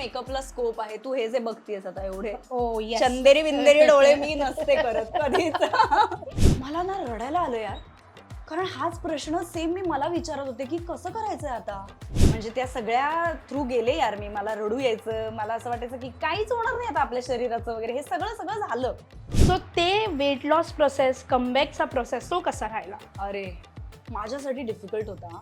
मेकअपला scope आहे. तू हे जे बघतीयस आता एवढे. ओ येस चंदेरी बिंदेरी डोळे मी नसते करत कधीच. मला ना रडायला आलं यार. कारण हाच प्रश्न सेम मी मला विचारत होते की कसं करायचंय आता? म्हणजे त्या सगळ्या थ्रू गेले यार मी. मला रडू यायचं. मला असं वाटायचं की काहीच होणार नाही आता आपल्या शरीराचं वगैरे. हे सगळं सगळं झालं. सो ते वेट लॉस प्रोसेस कमबॅकचा प्रोसेस तो कसा राहिला? अरे माझ्यासाठी डिफिकल्ट होता.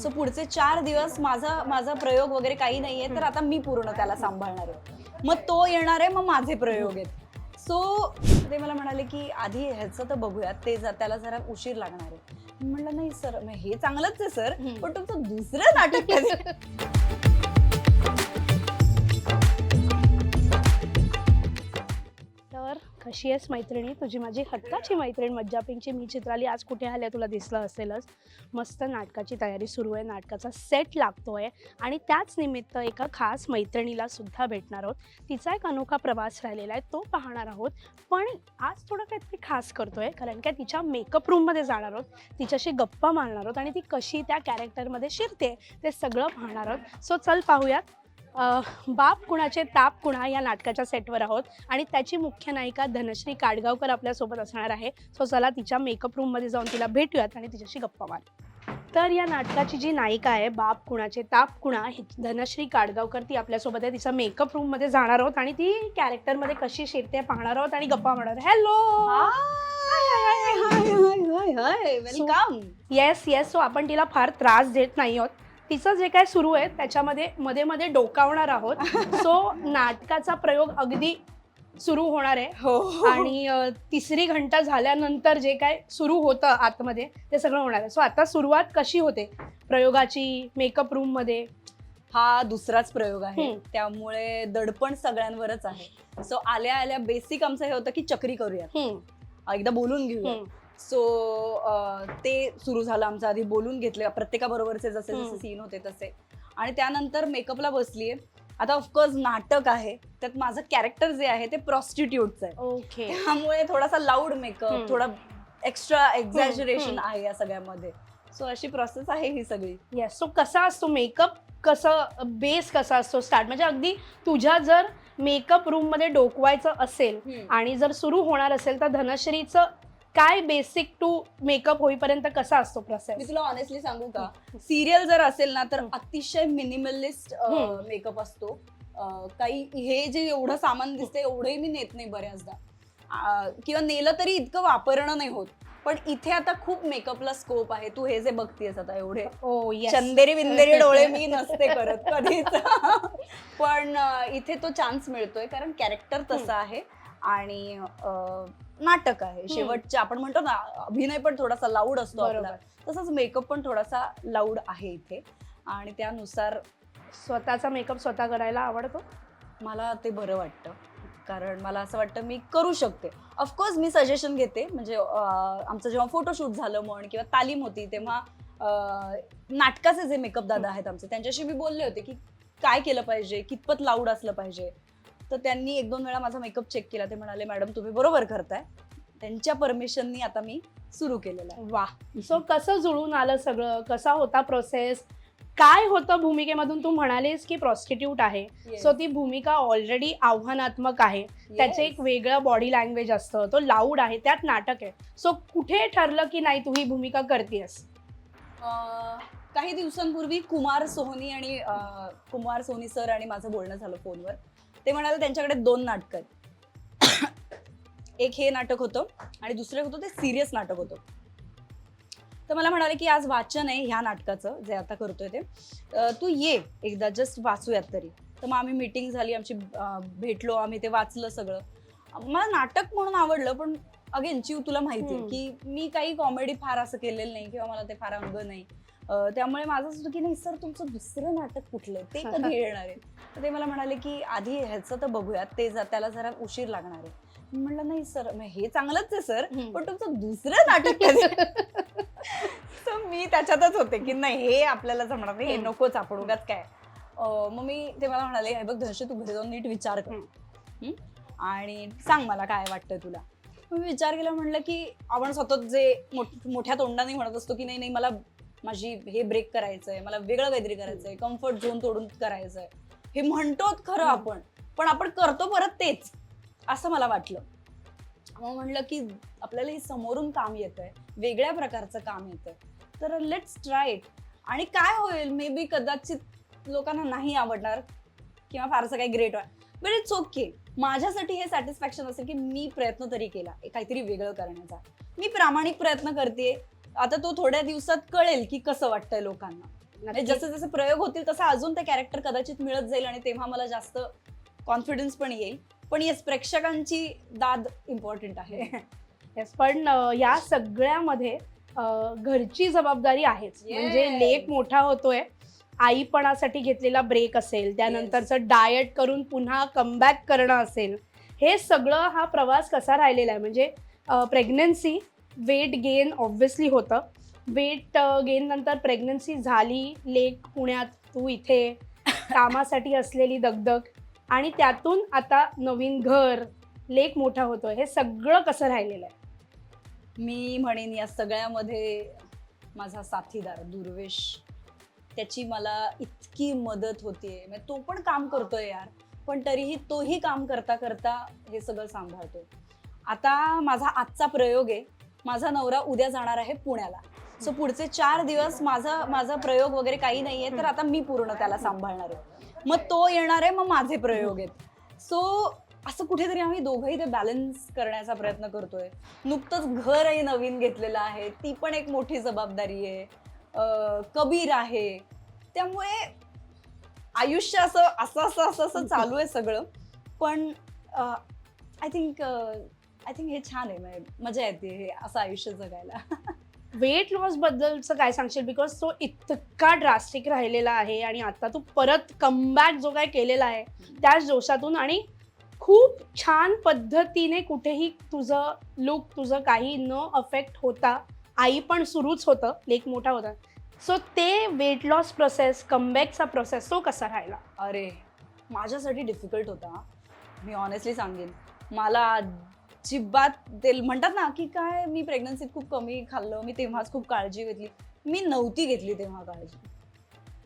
सो पुढचे चार दिवस माझा माझा प्रयोग वगैरे काही नाहीये तर आता मी पूर्ण त्याला सांभाळणार आहे. मग तो येणार आहे मग माझे प्रयोग आहेत. सो ते मला म्हणाले की आधी ह्याचं तर बघूयात ते त्याला जरा उशीर लागणार आहे. म्हणलं नाही सर हे चांगलंच आहे सर. पण तुमचं दुसरं नाटक तर कशी आहेस मैत्रिणी? तुझी माझी हक्काची मैत्रीण मज्जापिंगची मी चित्राली आज कुठे आल्या तुला दिसलं असेलच? मस्त नाटकाची तयारी सुरू आहे. नाटकाचा सेट लागतोय आणि त्याच निमित्त एका खास मैत्रिणीला सुद्धा भेटणार आहोत. तिचा एक अनोखा प्रवास राहिलेला आहे. तो पाहणार आहोत. पण आज थोडं काहीतरी खास करतोय कारण काय तिच्या मेकअप रूममध्ये जाणार आहोत. तिच्याशी गप्पा मारणार आहोत आणि ती कशी त्या कॅरेक्टरमध्ये शिरते ते सगळं पाहणार आहोत. सो चल पाहूयात. बाप कुणाचे ताप कुणा या नाटकाच्या सेटवर आहोत. आणि त्याची मुख्य नायिका धनश्री काडगावकर आपल्यासोबत असणार आहे. सो चला तिच्या मेकअप रूममध्ये जाऊन तिला भेटूयात आणि तिच्याशी गप्पा मार. तर या नाटकाची जी नायिका आहे बाप कुणाचे ताप कुणा ही धनश्री काडगावकर ती आपल्यासोबत आहे. तिच्या मेकअप रूममध्ये जाणार आहोत आणि ती कॅरेक्टरमध्ये कशी शिरते पाहणार आहोत आणि गप्पा मारणार hello welcome yes yes so आपण तिला फार त्रास देत नाही आहोत. तिचं जे काय सुरू आहे त्याच्यामध्ये मध्ये मध्ये डोकावणार आहोत. सो नाटकाचा प्रयोग अगदी सुरू होणार आहे. हो. आणि अ, तिसरी घंटा झाल्यानंतर जे काय सुरू होतं आतमध्ये ते सगळं होणार आहे. सो आता सुरुवात कशी होते प्रयोगाची मेकअप रूममध्ये? हा दुसराच प्रयोग आहे. हम्म. त्यामुळे दडपण सगळ्यांवरच आहे. सो आल्या आल्या बेसिक आमचं हे होतं की चक्री करूया हम्म, एकदा बोलून घेऊया हम्म, सो ते सुरू झालं आमचं आधी बोलून घेतले प्रत्येकाबरोबरचे जसे. जसे सीन होते तसे. आणि त्यानंतर मेकअपला बसलीये. आता ऑफकोर्स नाटक आहे त्यात माझं कॅरेक्टर जे आहे ते प्रॉस्टिट्यूटचं आहे. ओके त्यामुळे थोडासा लाऊड. मेकअप थोडा एक्स्ट्रा एक्झॅजरेशन. आहे या सगळ्यामध्ये. सो अशी प्रोसेस आहे ही सगळी. येस सो कसा असतो मेकअप कसं बेस कसा असतो? स्टार्ट म्हणजे अगदी तुझ्या जर मेकअप रूममध्ये डोकवायचं असेल आणि जर सुरू होणार असेल तर धनश्रीचं काय बेसिक टू मेकअप होईपर्यंत कसा असतो मी प्रोसेस तुला ऑनेस्टली सांगू का? सिरियल जर असेल ना तर. अतिशय मिनिमलिस्ट हम्म. मेकअप असतो. अं, काही हे जे एवढं सामान दिसते एवढंही मी नेत नाही बऱ्याचदा. किंवा नेलं तरी इतकं वापरणं नाही होत. पण इथे आता खूप मेकअपला स्कोप आहे. तू हे जे बघतीयस आता एवढे. ओ येस चंदेरी बिंदेरी डोळे मी नसते करत कधीच. पण अं, इथे तो चान्स मिळतोय कारण कॅरेक्टर तसं आहे. आणि अं, नाटक आहे. शेवटच्या आपण म्हणतो ना अभिनय पण थोडासा लाऊड असतो आपला तसंच मेकअप पण थोडासा लाऊड आहे इथे. आणि त्यानुसार स्वतःचा मेकअप स्वतः करायला आवडतो? मला ते बरं वाटतं. कारण मला असं वाटतं मी करू शकते. ऑफकोर्स मी सजेशन घेते. म्हणजे आमचं जेव्हा फोटोशूट झालं म्हण किंवा तालीम होती तेव्हा नाटकाचे जे मेकअप दादा आहेत आमचे त्यांच्याशी मी बोलले होते की काय केलं पाहिजे कितपत लाऊड असलं पाहिजे. तर त्यांनी एक दोन वेळा माझा मेकअप चेक केला. ते म्हणाले मॅडम तुम्ही बरोबर करताय. त्यांच्या परमिशननी आता मी सुरू केलेलं आहे. वा सो कसं जुळून आलं सगळं? कसा होता प्रोसेस काय होतं भूमिकेमधून? तू म्हणालीस की प्रॉस्टिट्यूट आहे. सो ती भूमिका ऑलरेडी आव्हानात्मक आहे. त्याचे एक वेगळं बॉडी लँग्वेज असतं. तो लाऊड आहे. त्यात नाटक आहे. सो कुठे ठरलं की नाही तू ही भूमिका करतेस काही दिवसांपूर्वी कुमार सोहनी आणि कुमार सोहनी सर आणि माझं बोलणं झालं फोनवर. ते म्हणाले त्यांच्याकडे दोन नाटक आहेत. एक हे नाटक होतं आणि दुसरं होतं ते सिरियस नाटक होतं. तर मला म्हणाले की आज वाचन आहे ह्या नाटकाचं जे आता करतोय ते. तू ये एकदा जस्ट वाचूयात तरी. तर मग आम्ही मीटिंग झाली आमची भेटलो आम्ही ते वाचलं सगळं. मला नाटक म्हणून आवडलं पण अगेन चिव तुला माहिती. की मी काही कॉमेडी फार असं केलेलं नाही किंवा मला ते फार अंग नाही. त्यामुळे माझं असं की नाही सर तुमचं दुसरं नाटक कुठलं? ते कधी येणार आहे. तर ते मला म्हणाले की आधी ह्याचं तर बघूयात ते त्याला जरा उशीर लागणार आहे. म्हणलं नाही सर हे चांगलंच आहे सर पण तुमचं दुसरं नाटक तर मी त्याच्यातच होते की नाही हे आपल्याला जमणार नाही हे. नकोच आपण उगाच काय. मग मी ते मला म्हणाले हे बघ धनश्री तू घरी जाऊन नीट विचार कर? आणि सांग मला काय वाटतं तुला. मी विचार केला म्हणलं की आपण सतत जे मोठ- मोठ्या तोंडाने म्हणत असतो की नाही नाही मला माझी हे ब्रेक करायचंय मला वेगळं काहीतरी करायचंय कम्फर्ट झोन तोडून करायचंय. हे म्हणतो खरं. आपण पण आपण करतो परत तेच असं मला वाटलं. मग म्हणलं की आपल्याला हे समोरून काम येत आहे वेगळ्या प्रकारचं काम येतं तर लेट्स ट्राय इट आणि काय होईल मे बी कदाचित लोकांना नाही आवडणार किंवा फारसं काही ग्रेट बट इट्स ओके माझ्यासाठी हे सॅटिस्फॅक्शन असेल की मी प्रयत्न तरी केला काहीतरी वेगळं करण्याचा. मी प्रामाणिक प्रयत्न करते आता तो थोड्या दिवसात कळेल की कसं वाटतंय लोकांना. म्हणजे. जसे जसे प्रयोग होतील तसं अजून ते कॅरेक्टर कदाचित मिळत जाईल आणि तेव्हा मला जास्त कॉन्फिडन्स पण येईल. पण येस प्रेक्षकांची दाद इम्पॉर्टंट आहे. Yes, पण या सगळ्यामध्ये घरची जबाबदारी आहेच. म्हणजे लेख मोठा होतोय. आईपणासाठी घेतलेला ब्रेक असेल त्यानंतरचं डाएट करून पुन्हा कमबॅक करणं असेल हे सगळं हा प्रवास कसा राहिलेला आहे? म्हणजे प्रेग्नन्सी वेट गेन ऑब्व्हियसली होतं. वेट गेन नंतर प्रेग्नन्सी झाली लेक पुण्यात तू इथे कामासाठी असलेली दगदग. आणि त्यातून आता नवीन घर लेक मोठा होतोय. हे सगळं कसं राहिलेलं आहे? मी म्हणेन या सगळ्यामध्ये माझा साथीदार दुर्वेश त्याची मला इतकी मदत होतीये. म्हणजे तो पण काम करतोय यार. पण तरीही तोही काम करता करता हे सगळं सांभाळतोय. आता माझा आजचा प्रयोग आहे माझा नवरा उद्या जाणार आहे पुण्याला. सो पुढचे चार दिवस माझा माझा प्रयोग वगैरे काही नाहीये तर आता मी पूर्ण त्याला सांभाळणार आहे. मग तो येणार आहे मग माझे प्रयोग आहेत. सो असं कुठेतरी आम्ही दोघंही ते बॅलन्स करण्याचा प्रयत्न करतोय. नुकतंच घरही नवीन घेतलेलं आहे. ती पण एक मोठी जबाबदारी आहे. कबीर आहे. त्यामुळे आयुष्य असं असं असं असं असं चालू आहे सगळं. पण आय थिंक आय थिंक हे छान आहे म्हणजे मजा येते हे असं आयुष्य जगायला. वेट लॉस बद्दलचं काय सांगशील? बिकॉज तो इतका ड्रास्टिक राहिलेला आहे आणि आता तू परत कमबॅक जो काय केलेला आहे त्याच जोशातून आणि खूप छान पद्धतीने कुठेही तुझं लुक तुझं काही न अफेक्ट होता आई पण सुरूच होतं लेक मोठा होता. सो ते वेट लॉस प्रोसेस कमबॅकचा प्रोसेस तो कसा राहिला? अरे माझ्यासाठी डिफिकल्ट होता. मी ऑनेस्टली सांगेन. मला अजिबात ते म्हणतात ना की काय मी प्रेग्नन्सीत खूप कमी खाल्लं मी तेव्हाच खूप काळजी घेतली. मी नव्हती घेतली तेव्हा काळजी.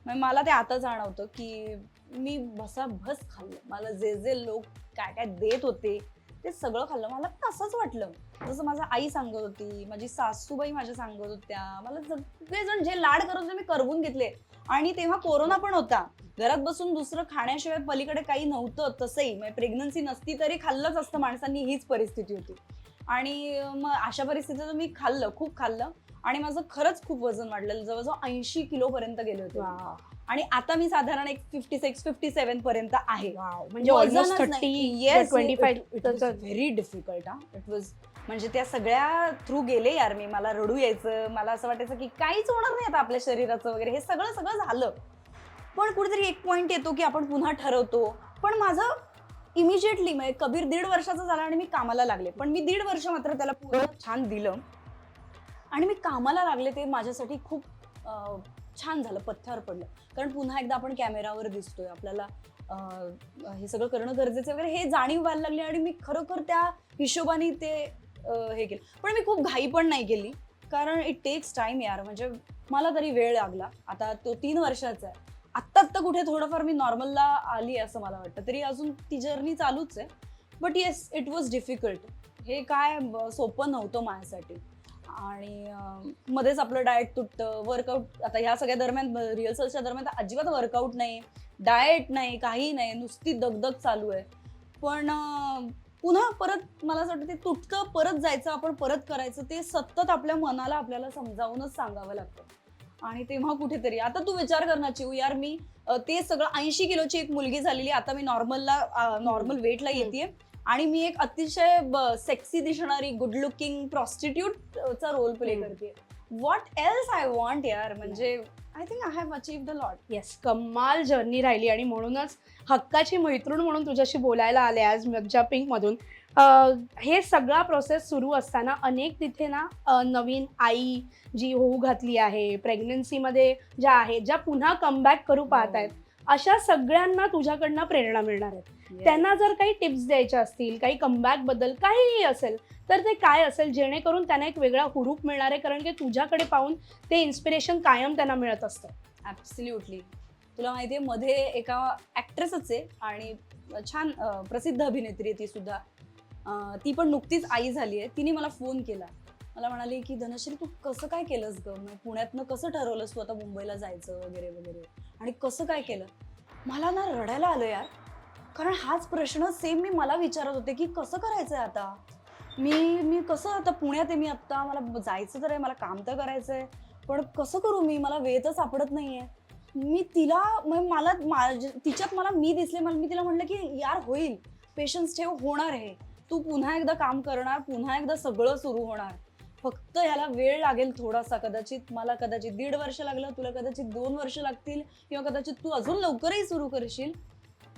म्हणजे मला ते आता जाणवतं की मी भसाभस खाल्लं. मला जे जे लोक काय काय देत होते ते सगळं खाल्लं. मला तसंच वाटलं. जसं माझं आई सांगत होती माझी सासूबाई माझ्या सांगत होत्या. मला सगळेजण जे लाड करत होते मी करवून घेतले. आणि तेव्हा कोरोना पण होता. घरात बसून दुसरं खाण्याशिवाय पलीकडे काही नव्हतं तसंही म्हणजे प्रेग्नन्सी नसती तरी खाल्लंच असतं माणसांनी हीच परिस्थिती होती. आणि मग अशा परिस्थितीत मी खाल्लं खूप खाल्लं. आणि माझं खरंच खूप वजन वाढलेलं जवळजवळ ऐंशी किलो पर्यंत गेले होते. आणि आता मी साधारण एक फिफ्टी सिक्स फिफ्टी सेव्हन पर्यंत आहे. म्हणजे व्हेरी डिफिकल्ट इट वॉज म्हणजे त्या सगळ्या थ्रू गेले यार मी. मला रडू यायचं मला असं वाटायचं की काहीच होणार नाही आता आपल्या शरीराचं वगैरे. हे सगळं सगळं झालं. पण कुठेतरी एक पॉईंट येतो की आपण पुन्हा ठरवतो. पण माझं इमिजिएटली म्हणजे कबीर दीड वर्षाचा झाला आणि मी कामाला लागले. पण मी दीड वर्ष मात्र त्याला पूर्ण छान दिलं. आणि मी कामाला लागले ते माझ्यासाठी खूप छान झालं. पथ्यावर पडलं. कारण पुन्हा एकदा आपण कॅमेरावर दिसतोय. आपल्याला हे सगळं करणं गरजेचं आहे वगैरे हे जाणीव व्हायला लागली आणि मी खरोखर त्या हिशोबाने ते हे केलं. पण मी खूप घाई पण नाही केली. कारण इट टेक्स टाइम यार. म्हणजे मला तरी वेळ लागला. आता तो तीन वर्षाचा आहे. आत्ता आत्ता कुठे थोडंफार मी नॉर्मलला आली असं मला वाटतं. तरी अजून ती जर्नी चालूच आहे. But yes it was difficult हे काय सोपं नव्हतं माझ्यासाठी. आणि मध्येच आपलं डाएट तुटतं. वर्कआउट आता ह्या सगळ्या दरम्यान रिहर्सलच्या दरम्यान अजिबात वर्कआउट नाही. डाएट नाही काही नाही. नुसती दगदग चालू आहे. पण पुन्हा परत मला असं वाटतं ते तुटकं परत जायचं आपण परत करायचं ते सतत आपल्या मनाला आपल्याला समजावूनच सांगावं लागतं. आणि तेव्हा कुठेतरी आता तू विचार कर ना चिऊ यार मी ते सगळं ऐंशी किलोची एक मुलगी झालेली आता मी नॉर्मलला नॉर्मल वेटला येते आणि मी एक अतिशय सेक्सी दिसणारी गुड लुकिंग प्रॉस्टिट्यूट चा रोल प्ले. करते व्हॉट एल्स आय वॉन्ट यार म्हणजे I think I have achieve the lot yes कमाल जर्नी राहिली आणि म्हणूनच हक्काची मैत्रीण म्हणून तुझ्याशी बोलायला आले आज मज्जा पिंकमधून हे सगळा प्रोसेस सुरू असताना अनेक तिथे ना नवीन आई जी होऊ घातली आहे प्रेग्नन्सीमध्ये ज्या आहेत ज्या पुन्हा कमबॅक करू पाहत आहेत अशा सगळ्यांना तुझ्याकडनं प्रेरणा मिळणार आहेत त्यांना जर काही टिप्स द्यायच्या असतील काही कमबॅकबद्दल काहीही असेल तर ते काय असेल जेणेकरून त्यांना एक वेगळा हुरूप मिळणार आहे कारण की तुझ्याकडे पाहून ते इन्स्पिरेशन कायम त्यांना मिळत असतं. ऍब्सल्युटली तुला माहितीये मध्ये एका ऍक्ट्रेसच आहे आणि छान प्रसिद्ध अभिनेत्री आहे ती सुद्धा. ती पण नुकतीच आई झाली आहे. तिने मला फोन केला. मला म्हणाली की धनश्री तू कसं काय केलंस ग? मग पुण्यातनं कसं ठरवलंस तू आता मुंबईला जायचं वगैरे वगैरे? आणि कसं काय केलं? मला ना रडायला आलं यार. कारण हाच प्रश्न सेम मी मला विचारत होते की कसं करायचंय आता? मी मी कसं आता पुण्यात आहे मी आत्ता मला जायचं तर आहे मला काम तर करायचं आहे पण कसं करू मी? मला वेळ तर सापडत नाहीये. मी तिला मग मला माझ- तिच्यात मला मी दिसले मला मी तिला म्हणलं की यार होईल. पेशन्स ठेव होणार आहे. तू पुन्हा एकदा काम करणार पुन्हा एकदा सगळं सुरू होणार. फक्त ह्याला वेळ लागेल थोडासा. कदाचित मला कदाचित दीड वर्ष लागलं तुला कदाचित दोन वर्ष लागतील किंवा कदाचित तू अजून लवकरही सुरू करशील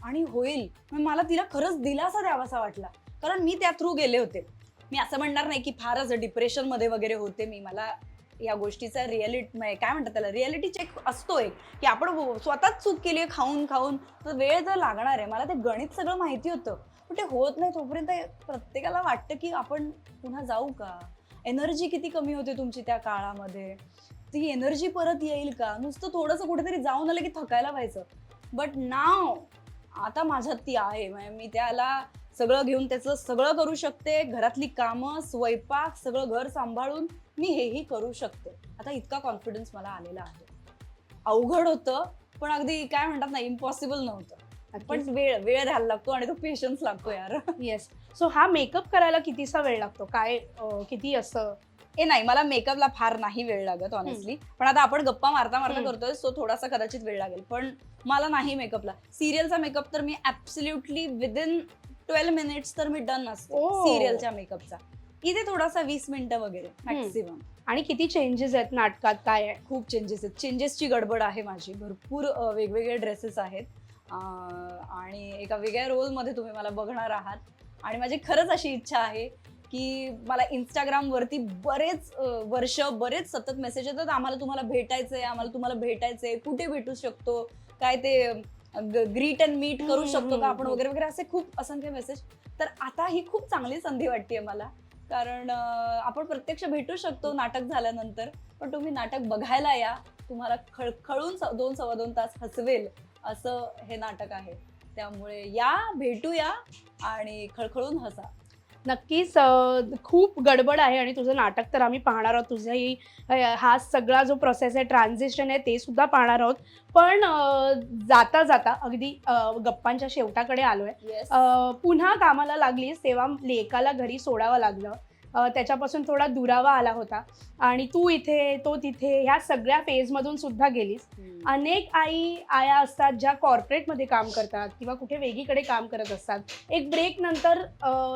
आणि होईल. मग मला तिला खरंच दिलासा द्यावासा वाटला. कारण मी त्या थ्रू गेले होते. मी असं म्हणणार नाही की फारच डिप्रेशनमध्ये वगैरे होते मी. मला या गोष्टीचा रिअलिटी काय म्हणतात त्याला? रिअलिटी चेक असतो एक की आपण स्वतःच चूक केली आहे खाऊन खाऊन. तर वेळ जर लागणार आहे मला ते गणित सगळं माहिती होतं. पण ते होत नाही तोपर्यंत प्रत्येकाला वाटतं की आपण पुन्हा जाऊ का? एनर्जी किती कमी होते तुमची त्या काळामध्ये? ती एनर्जी परत येईल का? नुसतं थोडंसं कुठेतरी जाऊन आलं की थकायला व्हायचं. बट नाव आता माझ्यात ती आहे. म्हणजे मी त्याला सगळं घेऊन त्याचं सगळं करू शकते. घरातली कामं स्वयंपाक सगळं घर सांभाळून मी हेही करू शकते. आता इतका कॉन्फिडन्स मला आलेला आहे. अवघड होतं पण अगदी काय म्हणतात ना इम्पॉसिबल नव्हतं. पण वेळ वेळ द्यायला लागतो आणि तो पेशन्स लागतो यार. येस सो हा मेकअप करायला कितीसा वेळ लागतो? काय अं, किती असं? ए नाही मला मेकअपला फार नाही वेळ लागत ऑनेस्टली पण आता आपण गप्पा मारता मारता हम्म. करतोय सो थोडासा कदाचित वेळ लागेल. पण मला नाही मेकअपला सिरियलचा मेकअप तर मी ऍब्सल्युटली विदिन ट्वेल्व मिनिट्स तर मी डन असते. सिरियलच्या मेकअपचा इथे थोडासा वीस मिनिटं वगैरे मॅक्सिमम आणि किती चेंजेस आहेत नाटकात? काय आहे? खूप चेंजेस आहेत. चेंजेसची गडबड आहे माझी. भरपूर अ, वेगवेगळे ड्रेसेस आहेत. आणि एका वेगळ्या रोलमध्ये तुम्ही मला बघणार आहात. आणि माझी खरंच अशी इच्छा आहे की मला इंस्टाग्रामवरती बरेच वर्ष बरेच सतत मेसेज येतात. आम्हाला तुम्हाला भेटायचंय आम्हाला तुम्हाला भेटायचंय. कुठे भेटू शकतो? काय ते ग्रीट अँड मीट करू शकतो का आपण. वगैरे वगैरे असे खूप असंख्य मेसेज तर आता ही खूप चांगली संधी वाटते मला. कारण आपण प्रत्यक्ष भेटू शकतो नाटक झाल्यानंतर. पण तुम्ही नाटक बघायला या. तुम्हाला खळखळून दोन सव्वा दोन तास हसवेल. असं हे नाटक आहे. त्यामुळे या भेटूया आणि खळखळून हसा. नक्कीच खूप गडबड आहे आणि तुझं नाटक तर आम्ही पाहणार आहोत. तुझंही हा सगळा जो प्रोसेस आहे ट्रान्झिशन आहे ते सुद्धा पाहणार आहोत. पण जाता जाता अगदी गप्पांच्या शेवटाकडे आलोय. येस अं, पुन्हा कामाला लागलीस तेव्हा लेकाला घरी सोडावं लागलं. त्याच्यापासून थोडा दुरावा आला होता. आणि तू इथे तो तिथे ह्या सगळ्या फेजमधून सुद्धा गेलीस. अनेक आई आया असतात ज्या कॉर्पोरेटमध्ये काम करतात किंवा कुठे वेगळीकडे काम करत असतात. एक ब्रेक नंतर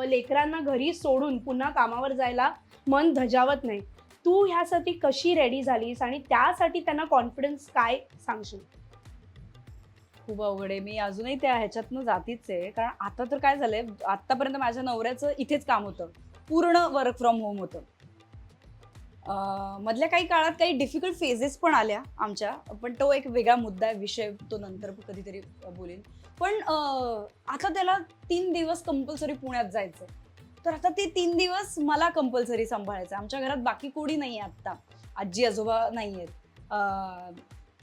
लेकरांना घरी सोडून पुन्हा कामावर जायला मन धजावत नाही. तू ह्यासाठी कशी रेडी झालीस आणि त्यासाठी त्यांना कॉन्फिडन्स काय सांगशील? खूप अवघड आहे. मी अजूनही त्या ह्याच्यातनं जातीच आहे. कारण आता तर काय झालंय? आतापर्यंत माझ्या नवऱ्याचं इथेच काम होतं. पूर्ण वर्क फ्रॉम होम होतं. मधल्या काही काळात काही डिफिकल्ट फेजेस पण आल्या आमच्या पण तो एक वेगळा मुद्दा आहे विषय तो नंतर कधीतरी बोलेन. पण आता त्याला तीन दिवस कंपल्सरी पुण्यात जायचं तर आता ते तीन दिवस मला कंपल्सरी सांभाळायचं आमच्या घरात बाकी कोणी नाही आहे आत्ता. आजी आजोबा नाही आहेत.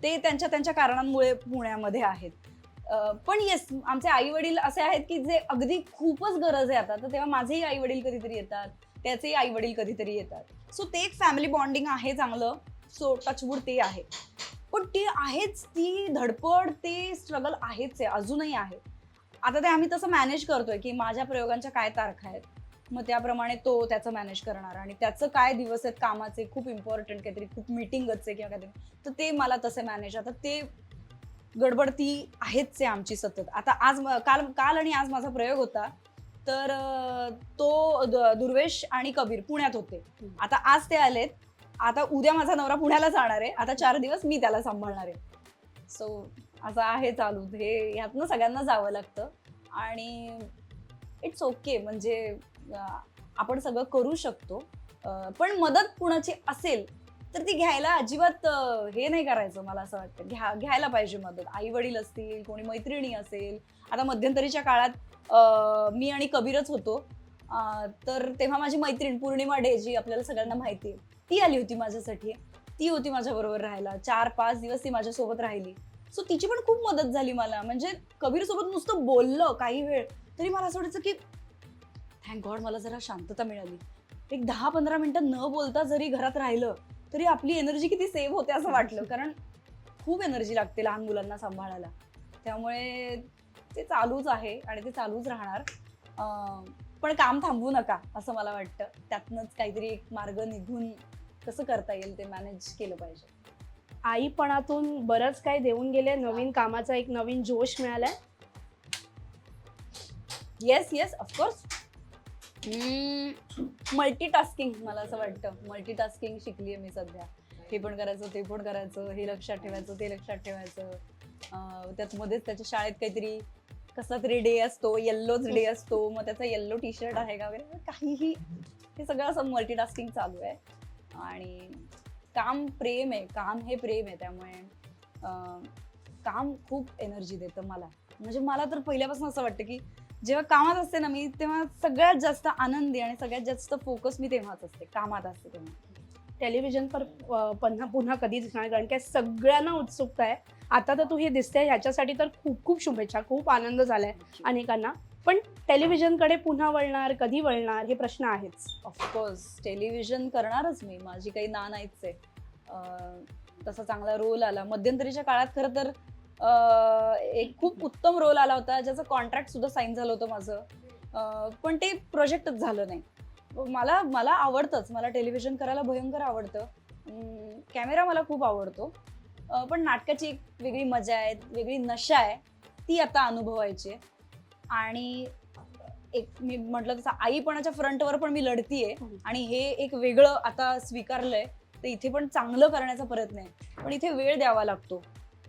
ते त्यांच्या त्यांच्या कारणांमुळे पुण्यामध्ये आहेत. पण येस आमचे आई वडील असे आहेत की जे अगदी खूपच गरज आहे आता. तर तेव्हा माझेही आई वडील कधीतरी येतात त्याचेही आई वडील कधीतरी येतात. सो ते एक फॅमिली बॉन्डिंग आहे चांगलं. सो टचवूड ते आहे. पण ते आहेच ती धडपड ते स्ट्रगल आहेच आहे अजूनही आहे. आता ते आम्ही तसं मॅनेज करतोय की माझ्या प्रयोगांच्या काय तारखा आहेत. मग त्याप्रमाणे तो त्याचं मॅनेज करणार आणि त्याचं काय दिवस आहेत कामाचे खूप इम्पॉर्टंट काहीतरी खूप मिटिंगच आहे किंवा काहीतरी. तर ते मला तसे मॅनेज आता ते गडबड ती आहेच आहे आमची सतत. आता आज काल काल आणि आज माझा प्रयोग होता तर तो द- दुर्वेश आणि कबीर पुण्यात होते. आता आज ते आलेत. आता उद्या माझा नवरा पुण्याला जाणार आहे. आता चार दिवस मी त्याला सांभाळणार आहे. सो असं आहे चालू. हे ह्यातनं सगळ्यांना जावं लागतं. आणि इट्स ओके म्हणजे आपण सगळं करू शकतो. पण मदत कुणाची असेल तर ती घ्यायला अजिबात हे नाही करायचं मला असं वाटतं. घ्या घ्यायला पाहिजे मदत. आई वडील असतील कोणी मैत्रिणी असेल. आता मध्यंतरीच्या काळात मी आणि कबीरच होतो. तर तेव्हा माझी मैत्रीण पौर्णिमा डे जी आपल्याला सगळ्यांना माहिती आहे ती आली होती माझ्यासाठी. ती होती माझ्याबरोबर राहायला. चार पाच दिवस ती माझ्यासोबत राहिली. सो तिची पण खूप मदत झाली मला. म्हणजे कबीरसोबत नुसतं बोललं काही वेळ तरी मला असं वाटायचं की थँक गॉड मला जरा शांतता मिळाली. एक दहा पंधरा मिनटं न बोलता जरी घरात राहिलं तरी आपली एनर्जी किती सेव्ह होते असं वाटलं. कारण खूप एनर्जी लागते लहान मुलांना सांभाळायला. त्यामुळे ते चालूच आहे आणि ते चालूच राहणार. पण काम थांबवू नका असं मला वाटतं. त्यातनंच काहीतरी एक मार्ग निघून कसं करता येईल ते मॅनेज केलं पाहिजे. आईपणातून बरंच काही देऊन गेले. नवीन कामाचा एक नवीन जोश मिळालाय. येस येस ऑफकोर्स मल्टीटास्किंग मला असं वाटतं. मल्टीटास्किंग शिकली आहे मी सध्या. हे पण करायचं ते पण करायचं हे लक्षात ठेवायचं ते लक्षात ठेवायचं. त्यात मध्येच त्याच्या शाळेत काहीतरी कसला तरी डे असतो येल्लोच डे असतो मग त्याचा येल्लो टी शर्ट आहे का वगैरे काहीही. हे सगळं असं मल्टीटास्किंग चालू आहे. आणि काम प्रेम आहे काम हे प्रेम आहे त्यामुळे काम खूप एनर्जी देतं मला. म्हणजे मला तर पहिल्यापासून असं वाटतं की जेव्हा कामात असते ना मी तेव्हा सगळ्यात जास्त आनंदी आणि सगळ्यात जास्त फोकस मी तेव्हाच असते कामात असते तेव्हा. टेलिव्हिजन पर पुन्हा पुन्हा कधी दिसणार कारण काय सगळ्यांना उत्सुकता आहे. आता तर तू हे दिसते ह्याच्यासाठी तर खूप खूप शुभेच्छा खूप आनंद झालाय अनेकांना. पण टेलिव्हिजनकडे पुन्हा वळणार कधी वळणार हे प्रश्न आहेच. ऑफकोर्स टेलिव्हिजन करणारच मी माझी काही ना नाहीच आहे. अं, तसा चांगला रोल आला. मध्यंतरीच्या काळात खरं तर एक खूप उत्तम रोल आला होता ज्याचं कॉन्ट्रॅक्ट सुद्धा साईन झालं होतं माझं. पण ते प्रोजेक्टच झालं नाही. मला मला आवडतंच. मला टेलिव्हिजन करायला भयंकर आवडतं. कॅमेरा मला खूप आवडतो. पण नाटकाची एक वेगळी मजा आहे वेगळी नशा आहे ती आता अनुभवायची आहे. आणि एक मी म्हटलं तसं आईपणाच्या फ्रंटवर पण मी लढतीये आणि हे एक वेगळं आता स्वीकारलंय तर इथे पण चांगलं करण्याचा प्रयत्न आहे. पण इथे वेळ द्यावा लागतो.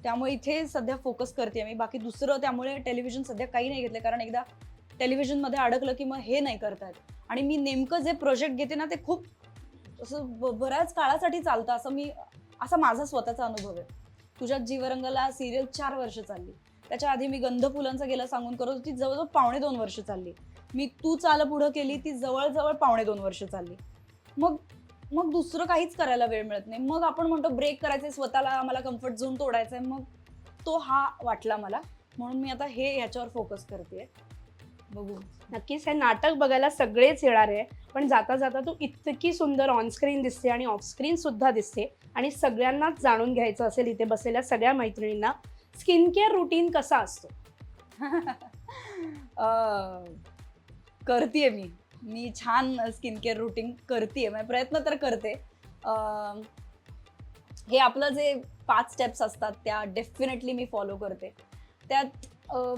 त्यामुळे इथे सध्या फोकस करते मी. बाकी दुसरं त्यामुळे टेलिव्हिजन सध्या काही नाही घेतलं कारण एकदा टेलिव्हिजनमध्ये अडकलं की मग हे नाही करतायत. आणि मी नेमकं जे प्रोजेक्ट घेते ना ते खूप असं ब- बऱ्याच काळासाठी चालतं. असं मी असा माझा स्वतःचा अनुभव आहे. तुझ्यात जीवरंगाला सिरियल चार वर्ष चालली. त्याच्या आधी मी गंध फुलांचा गेला सांगून करत होती जवळजवळ पावणे दोन वर्ष चालली. मी तू चाल पुढं केली ती जवळजवळ पावणे दोन वर्ष चालली. मग मग दुसरं काहीच करायला वेळ मिळत नाही. मग आपण म्हणतो ब्रेक करायचंय स्वतःला आम्हाला कम्फर्ट झोन तोडायचा आहे मग तो हा वाटला मला. म्हणून मी आता हे ह्याच्यावर फोकस करते बघू. नक्कीच हे नाटक बघायला सगळेच येणार आहे. पण जाता जाता तू इतकी सुंदर ऑनस्क्रीन दिसते आणि ऑफस्क्रीन सुद्धा दिसते. आणि सगळ्यांनाच जाणून घ्यायचं असेल इथे बसलेल्या सगळ्या मैत्रिणींना स्किन केअर रुटीन कसा असतो? करते मी. मी छान स्किन केअर रुटीन करते म्हणजे प्रयत्न तर करते. हे आपलं जे पाच स्टेप्स असतात त्या डेफिनेटली मी फॉलो करते. त्यात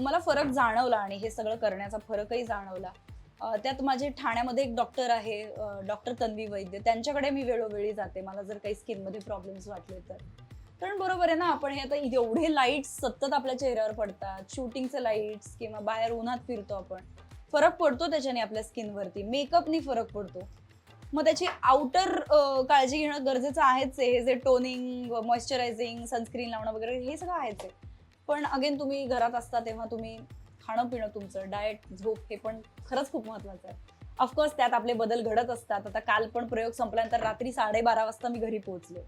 मला फरक जाणवला आणि हे सगळं करण्याचा फरकही जाणवला. त्यात माझे ठाण्यामध्ये एक डॉक्टर आहे डॉक्टर तन्वी वैद्य. त्यांच्याकडे मी वेळोवेळी जाते मला जर काही स्किनमध्ये प्रॉब्लेम्स वाटले तर. कारण बरोबर आहे ना आपण हे आता एवढे लाईट्स सतत आपल्या चेहऱ्यावर पडतात. शूटिंगचे लाईट्स किंवा बाहेर उन्हात फिरतो आपण. फरक पडतो त्याच्याने आपल्या स्किनवरती. मेकअपनी फरक पडतो. मग त्याची आउटर काळजी घेणं गरजेचं आहेच आहे. जे टोनिंग मॉइश्चरायझिंग सनस्क्रीन लावणं वगैरे हे सगळं आहेच आहे. पण अगेन तुम्ही घरात असता तेव्हा तुम्ही खाणं पिणं तुमचं डाएट झोप हे पण खरंच खूप महत्वाचं आहे. ऑफकोर्स त्यात आपले बदल घडत असतात. आता काल पण प्रयोग संपल्यानंतर रात्री साडेबारा वाजता मी घरी पोहोचले.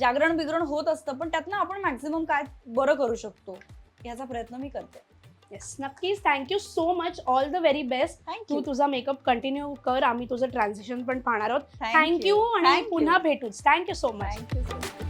जागरण बिगरण होत असतं पण त्यातनं आपण मॅक्झिमम काय बरं करू शकतो याचा प्रयत्न मी करते. येस नक्कीच thank you so much all the very best तू तुझा मेकअप कंटिन्यू कर आम्ही तुझं ट्रान्झिशन पण पाहणार आहोत Thank थँक्यू. आणि Thank you. पुन्हा भेटूच थँक्यू सो मच थँक्यू